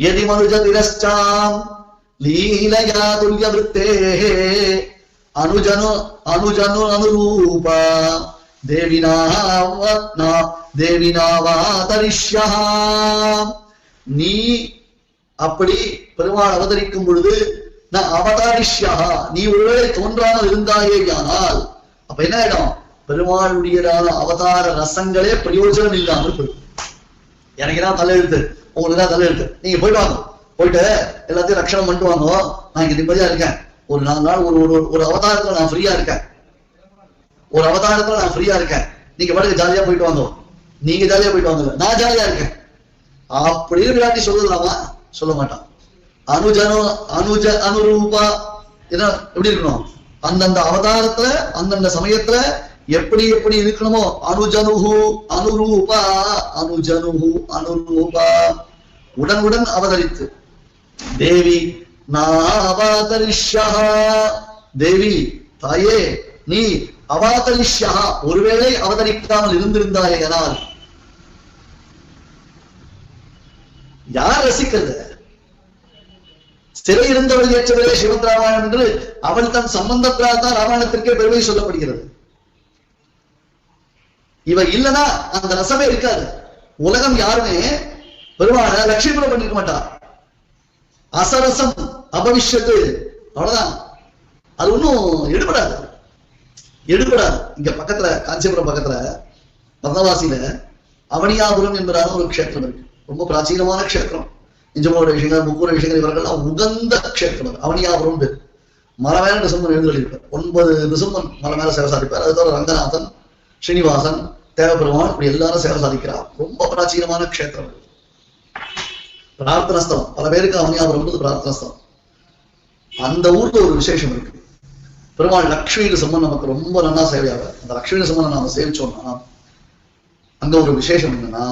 யதி மனுஜதிரஷ்டாம் லீலயா துல்ய விருத்தேः அனுஜனு அனுஜனு அனுரூபா தேவினாவத்னா தேவினாவாதரிஷ்யா நீ அப்படி பெருமாள் அவதரிக்கும் பொழுது நான் அவதாரிஷ்யா நீ ஒருவேளை தோன்றாமல் இருந்தாயேயானால் அப்ப என்ன ஆயிடும்? பெருமாளுடையதான அவதார ரசங்களே பிரயோஜனம் இல்லாமல் போயிடும். எனக்கு தான் தலையெழுத்து. உங்களுக்கு தான் தலையெழுத்து நீங்க போயிட்டு வாங்க. போயிட்டு எல்லாத்தையும் ரட்சணம் பண்ணிட்டு வாங்க. நான் இங்க நிம்மதியா இருக்கேன். ஒரு நாலு நாள் ஒரு ஒரு ஒரு அவதாரத்துல நான் ஃப்ரீயா இருக்கேன். ஒரு அவதாரத்துல நான் ஃப்ரீயா இருக்கேன். நீங்க பாட்டுக்கு ஜாலியா போயிட்டு வாங்க. நீங்க ஜாலியா போயிட்டு வாங்க. நான் ஜாலியா இருக்கேன். அப்படின்னு இல்லாட்டி சொல்லலாமா சொல்ல மாட்டான். அனுஜனோ அனுஜ அனுரூபா. என்ன எப்படி இருக்கணும்? அந்தந்த அவதாரத்துல அந்தந்த சமயத்துல எப்படி எப்படி இருக்கணுமோ? அனுஜனுகு அனுரூபா அனுஜனுகு அனுரூபா. உடனுடன் அவதரித்து. தேவி நாவாதரிஷ்யா தேவி தாயே நீ அவாதரிஷ்யா ஒருவேளை அவதரிக்காமல் இருந்திருந்தாயனால் யார் ரசிக்கிறது? சிறை இருந்தவள் ஏற்றவரே சிவந்திராமாயணம் என்று அவள் தன் சம்பந்தத்தால் தான் ராமாயணத்திற்கே பெருமை சொல்லப்படுகிறது. இவர் இல்லைன்னா அந்த ரசமே இருக்காது. உலகம் யாருமே பெருமான லட்சியம் பண்ணிருக்க மாட்டா. அசரசம் அபவிஷத்து அவ்வளவுதான். அது ஒன்றும் எடுபடாது. எடுபடாது. இங்க பக்கத்துல காஞ்சிபுரம் பக்கத்துல பத்மவாசியில அவனியாபுரம் என்பதான ஒரு க்ஷேத்திரம் இருக்கு. ரொம்ப பிராச்சீனமான க்ஷேத்திரம். இஞ்சமோட விஷயங்கள் முக்கூர விஷயங்கள் இவர்கள்லாம் உகந்த க்ஷேத்திரம். அவனியாபுரம் பேர். மலை மேல நிசம்பன் எழுந்தளிப்பார் ஒன்பது நிசம்பன் மலை மேல சேவை அது தவிர ரங்கநாதன் ஸ்ரீனிவாசன் தேவபெருமான் இப்படி எல்லாரும் சேவை சாதிக்கிறார். ரொம்ப பிராச்சீனமான க்ஷேத்திரம் பிரார்த்தனை ஸ்தலம். பல பேருக்கு அவனியாபுரம் பிரார்த்தனஸ்தலம் அந்த ஊர்ல ஒரு விசேஷம் இருக்கு. பெருமாள் லக்ஷ்மி சம்மன் நமக்கு ரொம்ப நல்லா சேவையாக அந்த லக்ஷ்மி சம்மனை நாம சேவிச்சோம்னா அங்க ஒரு விசேஷம் என்னன்னா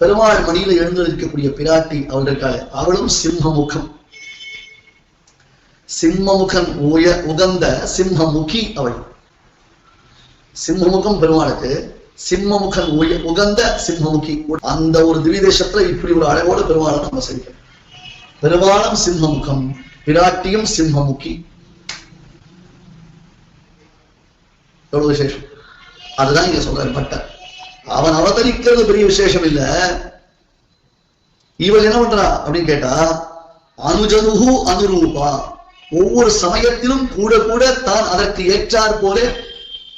பெருமாள் மணியில எழுந்திருக்கக்கூடிய பிராட்டி அவள் இருக்காளே. அவளும் சிம்மமுகம். சிம்மமுகன் உய உகந்த சிம்மமுகி அவள். சிம்மமுகம் பெருமாளுக்கு சிம்மமுகன் உகந்த சிம்மமுகி. அந்த ஒரு திவ்ய தேசத்துல இப்படி ஒரு அழகோட பெருமாளை நம்ம சேவிக்கிறோம் பெருமாளும் சிம்மமுகம் பிராட்டியும் சிம்மமுகி. எவ்வளவு விசேஷம்? அதுதான் இங்க சொல்றாரு பட்டர். அவன் அவதரிக்கிறது பெரிய விசேஷம் இல்ல. இவள் என்ன பண்றா அப்படின்னு கேட்டா அனுஜனுகு அனுரூபா. ஒவ்வொரு சமயத்திலும் கூட கூட தான் அதற்கு ஏற்றார் போல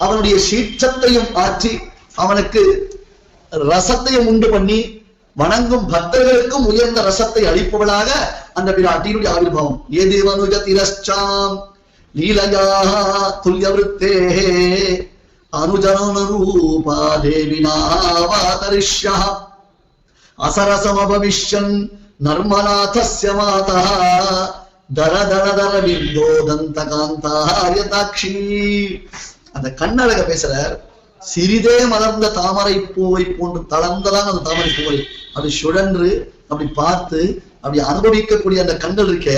அவனுடைய சீற்றத்தையும் ஆற்றி அவனுக்கு ரசத்தையும் உண்டு பண்ணி வணங்கும் பக்தர்களுக்கும் உயர்ந்த ரசத்தை அளிப்பவளாக அந்த பிராட்டியினுடைய ஆவிர்வாவம். ஏதேவனுஜ திரஷ்டாம் லீலயா துல்யவருத்தே அனுஜனூபா தேவினாவாதரிஷ்யா அசரசமபவிஷ்யன் நர்மநாதஸ்ய மாதா தர தர தர விந்தோதந்த காந்தாரியதாட்சி அந்த கண்ணழக பேசுறார் சிறிதே மலர்ந்த தாமரை பூவை போன்று தளர்ந்ததான் அந்த தாமரை பூவை அப்படி சுழன்று அப்படி பார்த்து அப்படி அனுபவிக்கக்கூடிய அந்த கண்கள் இருக்க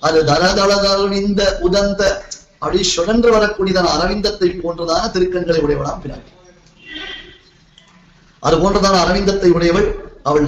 அது தர உதந்த அப்படி சுழன்று வரக்கூடியதான அரவிந்தத்தை போன்றதான திருக்கண்களை உடையவளாம் பிராட்டி. அது போன்றதான அரவிந்தத்தை உடையவள் அவள்